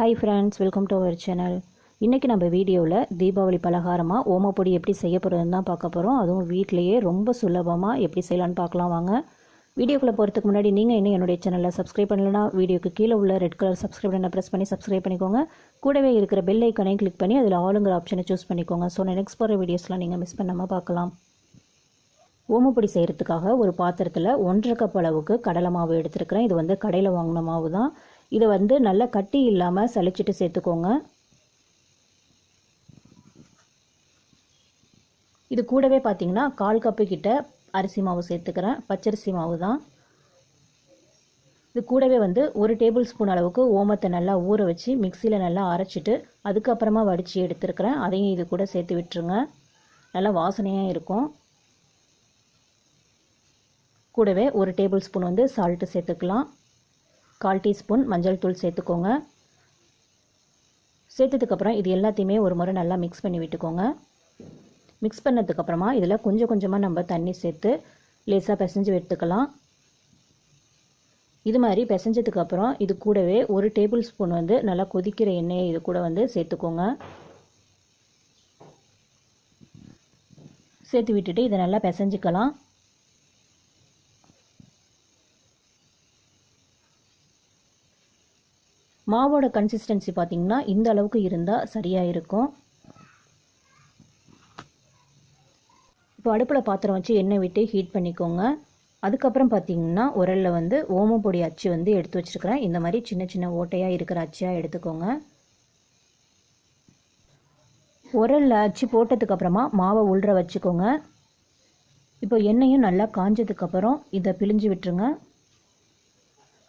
Hi friends welcome to our channel இன்றைக்கி நம்ம வீடியோவில் தீபாவளி பலகாரமாக ஓமப்பொடி எப்படி செய்ய போகிறதுன்னு தான் பார்க்க போகிறோம் அதுவும் வீட்டிலையே ரொம்ப சுலபமாக எப்படி செய்யலான்னு பார்க்கலாம் வாங்க. வீடியோக்குள்ளே போகிறதுக்கு முன்னாடி நீங்கள் இன்னும் என்னுடைய சேனலில் சப்ஸ்கிரைப் பண்ணலன்னா வீடியோக்கு கீழே உள்ள ரெட் கலர் சப்ஸ்கிரைப் பண்ண ப்ரெஸ் பண்ணி சப்ஸ்கிரைப் பண்ணிக்கோங்க. கூடவே இருக்கிற பெல் ஐக்கனையும் கிளிக் பண்ணி அதில் ஆளுங்கிற ஆப்ஷனை சூஸ் பண்ணிக்கோங்க. ஸோ நான் நெக்ஸ்ட் போகிற வீடியோஸ்லாம் நீங்கள் மிஸ் பண்ணாமல் பார்க்கலாம். ஓமப்பொடி செய்கிறதுக்காக ஒரு பாத்திரத்தில் ஒன்றரை கப் அளவுக்கு கடலை மாவு எடுத்துருக்கிறேன். இது வந்து கடையில் வாங்கின மாவு தான் இதை வந்து நல்லா கட்டி இல்லாமல் சளிச்சிட்டு சேர்த்துக்கோங்க. இது கூடவே பார்த்தீங்கன்னா கால் கப்பு கிட்ட அரிசி மாவு சேர்த்துக்கிறேன். பச்சரிசி மாவு தான். இது கூடவே வந்து ஒரு டேபிள் ஸ்பூன் அளவுக்கு ஓமத்தை நல்லா ஊற வச்சு மிக்சியில் நல்லா அரைச்சிட்டு அதுக்கப்புறமா வடித்து எடுத்துருக்கிறேன். அதையும் இது கூட சேர்த்து விட்டுருங்க. நல்லா வாசனையாக இருக்கும். கூடவே ஒரு டேபிள் ஸ்பூன் வந்து சால்ட்டு சேர்த்துக்கலாம். கால் டீஸ்பூன் மஞ்சள் தூள் சேர்த்துக்கோங்க. சேர்த்ததுக்கப்புறம் இது எல்லாத்தையுமே ஒரு முறை நல்லா மிக்ஸ் பண்ணி விட்டுக்கோங்க. மிக்ஸ் பண்ணதுக்கப்புறமா இதில் கொஞ்சம் கொஞ்சமாக நம்ம தண்ணி சேர்த்து லேசாக பிசைஞ்சு எடுத்துக்கலாம். இது மாதிரி பிசைஞ்சதுக்கப்புறம் இது கூடவே ஒரு டேபிள் ஸ்பூன் வந்து நல்லா கொதிக்கிற எண்ணெயை இது கூட வந்து சேர்த்துக்கோங்க. சேர்த்து விட்டுட்டு இதை நல்லா பிசைஞ்சிக்கலாம். மாவோட கன்சிஸ்டன்சி பார்த்திங்கன்னா இந்த அளவுக்கு இருந்தால் சரியாக இருக்கும். இப்போ அடுப்பில் பாத்திரம் வச்சு எண்ணெய் விட்டு ஹீட் பண்ணிக்கோங்க. அதுக்கப்புறம் பார்த்தீங்கன்னா உரலில் வந்து ஓமப்பொடி அச்சு வந்து எடுத்து வச்சுருக்கிறேன். இந்த மாதிரி சின்ன சின்ன ஓட்டையாக இருக்கிற அச்சியாக எடுத்துக்கோங்க. உரலில் அச்சு போட்டதுக்கப்புறமா மாவை உள்ற வச்சுக்கோங்க. இப்போ எண்ணெயும் நல்லா காஞ்சதுக்கப்புறம் இதை பிழிஞ்சு விட்டுருங்க.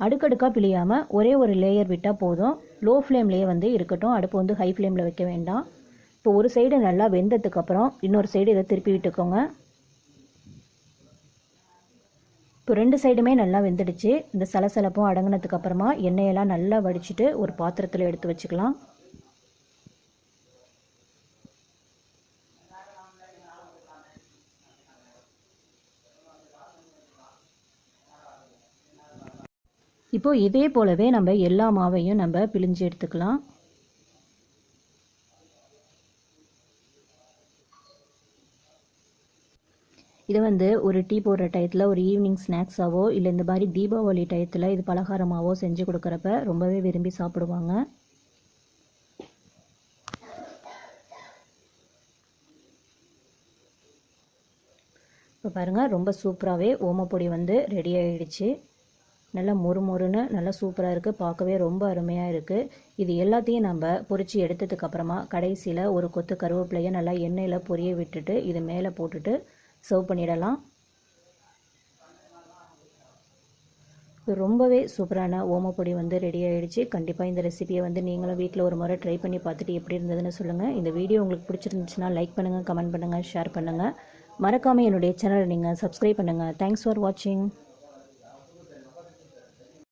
அடுக்கடுக்காக பிழியாமல் ஒரே ஒரு லேயர் விட்டால் போதும். லோ ஃப்ளேம்லேயே வந்து இருக்கட்டும். அடுப்பு வந்து ஹை ஃப்ளேமில் வைக்க வேண்டாம். இப்போ ஒரு சைடு நல்லா வெந்ததுக்கப்புறம் இன்னொரு சைடு இதை திருப்பி விட்டுக்கோங்க. இப்போ ரெண்டு சைடுமே நல்லா வெந்துடுச்சு. இந்த சலசலப்பும் அடங்கினதுக்கப்புறமா எண்ணெயெல்லாம் நல்லா வடிச்சிட்டு ஒரு பாத்திரத்தில் எடுத்து வச்சுக்கலாம். இப்போ இதே போலவே நம்ம எல்லா மாவையும் நம்ம பிழிஞ்சு எடுத்துக்கலாம். இதை வந்து ஒரு டீ போடுற டயத்தில் ஒரு ஈவினிங் ஸ்நாக்ஸாவோ இல்லை இந்த மாதிரி தீபாவளி டயத்தில் இது பலகாரமாகவோ செஞ்சு கொடுக்குறப்ப ரொம்பவே விரும்பி சாப்பிடுவாங்க. இப்போ பாருங்கள் ரொம்ப சூப்பராகவே ஓமப்பொடி வந்து ரெடி ஆகிடுச்சு நல்லா மொறு மொறுன்னு நல்லா சூப்பராக இருக்குது பார்க்கவே ரொம்ப அருமையாக இருக்குது இது எல்லாத்தையும் நம்ம பொரித்து எடுத்ததுக்கப்புறமா கடைசியில் ஒரு கொத்து கருவேப்பிலையை நல்லா எண்ணெயில் பொரிய விட்டுட்டு இது மேலே போட்டுட்டு சர்வ் பண்ணிடலாம். ரொம்பவே சூப்பரான ஓமப்பொடி வந்து ரெடி ஆகிடுச்சு கண்டிப்பாக இந்த ரெசிபியை வந்து நீங்களும் வீட்டில் ஒரு முறை ட்ரை பண்ணி பார்த்துட்டு எப்படி இருந்ததுன்னு சொல்லுங்கள் இந்த வீடியோ உங்களுக்கு பிடிச்சிருந்துச்சுன்னா லைக் பண்ணுங்கள் கமெண்ட் பண்ணுங்கள் ஷேர் பண்ணுங்கள் மறக்காமல் என்னுடைய சேனலை நீங்கள் சப்ஸ்கிரைப் பண்ணுங்கள் தேங்க்ஸ் ஃபார் வாட்சிங்